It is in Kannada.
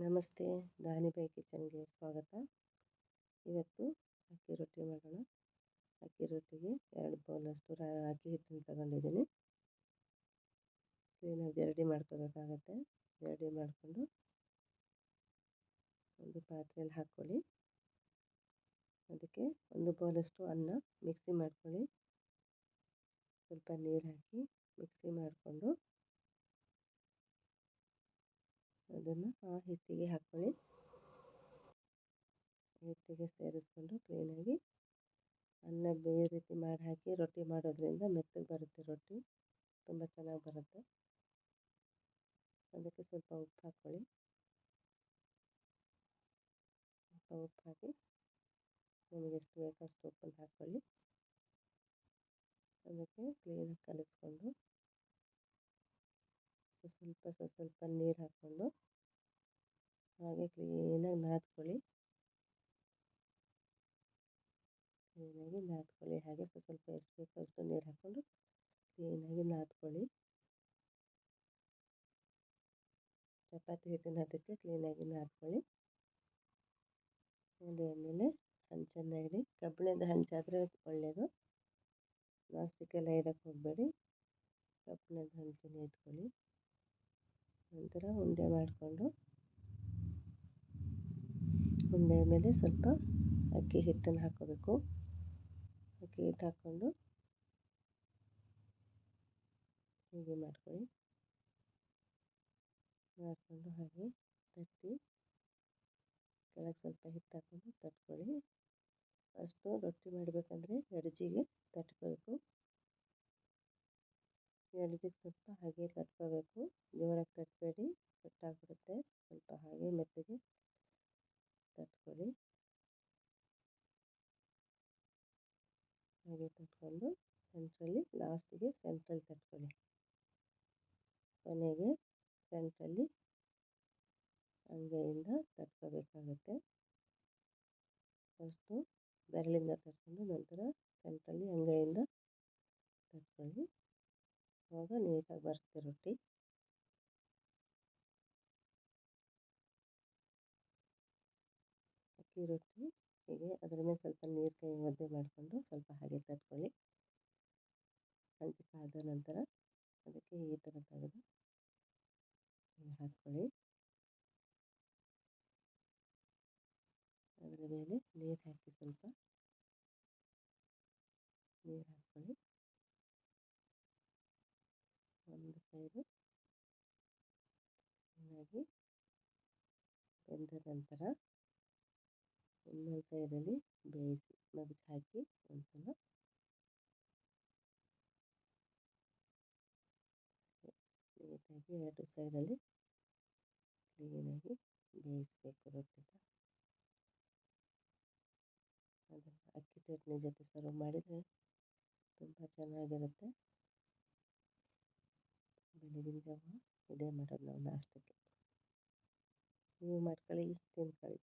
ನಮಸ್ತೆ ದಾನಿಬೈ ಕಿಚನ್ಗೆ ಸ್ವಾಗತ. ಇವತ್ತು ಅಕ್ಕಿ ರೊಟ್ಟಿ ಮಾಡೋಣ. ಅಕ್ಕಿ ರೊಟ್ಟಿಗೆ ಎರಡು ಬೌಲಷ್ಟು ಅಕ್ಕಿ ಹಿಟ್ಟನ್ನು ತಗೊಂಡಿದ್ದೀನಿ. ಕ್ಲೀನಾಗಿ ಜರಡಿ ಮಾಡ್ಕೋಬೇಕಾಗತ್ತೆ. ಜರಡಿ ಮಾಡಿಕೊಂಡು ಒಂದು ಪಾತ್ರೆಯಲ್ಲಿ ಹಾಕ್ಕೊಳ್ಳಿ. ಅದಕ್ಕೆ ಒಂದು ಬೌಲಷ್ಟು ಅನ್ನ ಮಿಕ್ಸಿ ಮಾಡ್ಕೊಳ್ಳಿ. ಸ್ವಲ್ಪ ನೀರು ಹಾಕಿ ಮಿಕ್ಸಿ ಮಾಡಿಕೊಂಡು ಅದನ್ನು ಹಿಟ್ಟಿಗೆ ಹಾಕ್ಕೊಳ್ಳಿ. ಹಿಟ್ಟಿಗೆ ಸೇರಿಸ್ಕೊಂಡು ಕ್ಲೀನಾಗಿ ಅನ್ನ ಬೇರೆ ರೀತಿ ಮಾಡಿ ಹಾಕಿ ರೊಟ್ಟಿ ಮಾಡೋದ್ರಿಂದ ಮೆತ್ತಗೆ ಬರುತ್ತೆ ರೊಟ್ಟಿ. ತುಂಬ ಚೆನ್ನಾಗಿ ಬರುತ್ತೆ. ಅದಕ್ಕೆ ಸ್ವಲ್ಪ ಉಪ್ಪು ಹಾಕ್ಕೊಳ್ಳಿ. ಸ್ವಲ್ಪ ಉಪ್ಪು ಹಾಕಿ ನಿಮಗೆ ಎಷ್ಟು ಬೇಕೋ ಅಷ್ಟು ಉಪ್ಪನ್ನು ಹಾಕ್ಕೊಳ್ಳಿ. ಅದಕ್ಕೆ ಕ್ಲೀನಾಗಿ ಕಲಿಸ್ಕೊಂಡು ಸ್ವಲ್ಪ ಸ್ವಲ್ಪ ನೀರು ಹಾಕ್ಕೊಂಡು ಹಾಗೆ ಕ್ಲೀನಾಗಿ ನಾದ್ಕೊಳ್ಳಿ. ಕ್ಲೀನಾಗಿ ನಾದ್ಕೊಳ್ಳಿ. ಹಾಗೆ ಸ್ವಲ್ಪ ಎಷ್ಟು ಬೇಕೋ ನೀರು ಹಾಕ್ಕೊಂಡು ಕ್ಲೀನಾಗಿ ನಾದ್ಕೊಳ್ಳಿ. ಚಪಾತಿ ಹಿಟ್ಟಿನ ಅದಕ್ಕೆ ಕ್ಲೀನಾಗಿ ನಾದ್ಕೊಳ್ಳಿ. ಆಮೇಲೆ ಹಂಚನ್ನು ಇಡಿ ಕಬ್ಬಿಣದ ಹಂಚಾದರೆ ಒಳ್ಳೆಯದು ಇಡಕ್ಕೆ ಇಡೋಕ್ಕೆ ಹೋಗಬೇಡಿ. ಕಬ್ಬಿಣದ ಹಂಚನ್ನು ಇಟ್ಕೊಳ್ಳಿ. ನಂತರ ಉಂಡೆ ಮಾಡಿಕೊಂಡು ಉಂಡೆ ಮೇಲೆ ಸ್ವಲ್ಪ ಅಕ್ಕಿ ಹಿಟ್ಟನ್ನು ಹಾಕೋಬೇಕು. ಅಕ್ಕಿ ಹಿಟ್ಟು ಹಾಕ್ಕೊಂಡು ಹೀಗೆ ಮಾಡ್ಕೊಳ್ಳಿ. ಮಾಡಿಕೊಂಡು ಹಾಗೆ ತಟ್ಟಿ ಕೆಳಗೆ ಸ್ವಲ್ಪ ಹಿಟ್ಟು ಹಾಕ್ಕೊಂಡು ತಟ್ಕೊಳ್ಳಿ. ಫಸ್ಟು ರೊಟ್ಟಿ ಮಾಡಬೇಕಂದ್ರೆ ಎಡ್ಜಿಗೆ ತಟ್ಕೋಬೇಕು. ಎಡ್ಜಿಗೆ ಸ್ವಲ್ಪ ಹಾಗೆ ತಟ್ಕೋಬೇಕು. ಜೋರಾಗಿ ತಟ್ಟಬೇಡಿ ಕಟ್ಟಾಗ್ಬಿಡುತ್ತೆ ಸ್ವಲ್ಪ ಹಾಗೆ ಮೆತ್ತಗೆ ತಟ್ಕೊಳ್ಳಿ ಹಾಗೆ ತಟ್ಕೊಂಡು ಸೆಂಟ್ರಲ್ಲಿ ಲಾಸ್ಟಿಗೆ ಸೆಂಟ್ರಲ್ಲಿ ತಟ್ಕೊಳ್ಳಿ. ಕೊನೆಗೆ ಸೆಂಟ್ರಲ್ಲಿ ಅಂಗೈಯಿಂದ ತಟ್ಕೋಬೇಕಾಗುತ್ತೆ. ಫಸ್ಟು ಬೆರಳಿಂದ ತಟ್ಕೊಂಡು ನಂತರ ಸೆಂಟ್ರಲ್ಲಿ ಅಂಗೈಯಿಂದ ತಟ್ಕೊಳ್ಳಿ. ಆವಾಗ ನೀಟಾಗಿ ಬರುತ್ತೆ ರೊಟ್ಟಿ ಅಕ್ಕಿ ರೊಟ್ಟಿ ಹೀಗೆ ಅದರ ಮೇಲೆ ಸ್ವಲ್ಪ ನೀರು ಕೈ ಒದ್ದೆ ಮಾಡಿಕೊಂಡು ಸ್ವಲ್ಪ ಹಾಗೆ ತಟ್ಕೊಳ್ಳಿ. ಹಂಚಿ ಕಾದ ನಂತರ ಅದಕ್ಕೆ ಈ ಥರ ತೆಗೆದು ಹಾಕ್ಕೊಳ್ಳಿ. ಅದರ ಮೇಲೆ ನೀರು ಹಾಕಿ ಸ್ವಲ್ಪ ನೀರು ಹಾಕ್ಕೊಳ್ಳಿ. ಒಂದು ಸೈಡು ಚೆನ್ನಾಗಿ ಬೆಂದ ನಂತರ ಇನ್ನೊಂದು ಸೈಡಲ್ಲಿ ಬೇಯಿಸಿ ಮಗಚ್ ಹಾಕಿ ಒಂದ್ಸಲ. ನೀಟಾಗಿ ಎರಡು ಸೈಡಲ್ಲಿ ಕ್ಲೀನಾಗಿ ಬೇಯಿಸಬೇಕು ರೊಟ್ಟಿನ. ಅದನ್ನು ಅಕ್ಕಿ ಚಟ್ನಿ ಜೊತೆ ಸರ್ವ್ ಮಾಡಿದರೆ ತುಂಬ ಚೆನ್ನಾಗಿರುತ್ತೆ. ಬೆಳಗಿನ ಜಾವ ಇದೇ ಮಾಡೋದು ನಾವು ನಾಷ್ಟಕ್ಕೆ ನೀವು ಮಾಡ್ಕೊಳ್ಳಿ, ತಿನ್ಕೊಳ್ಳಿ.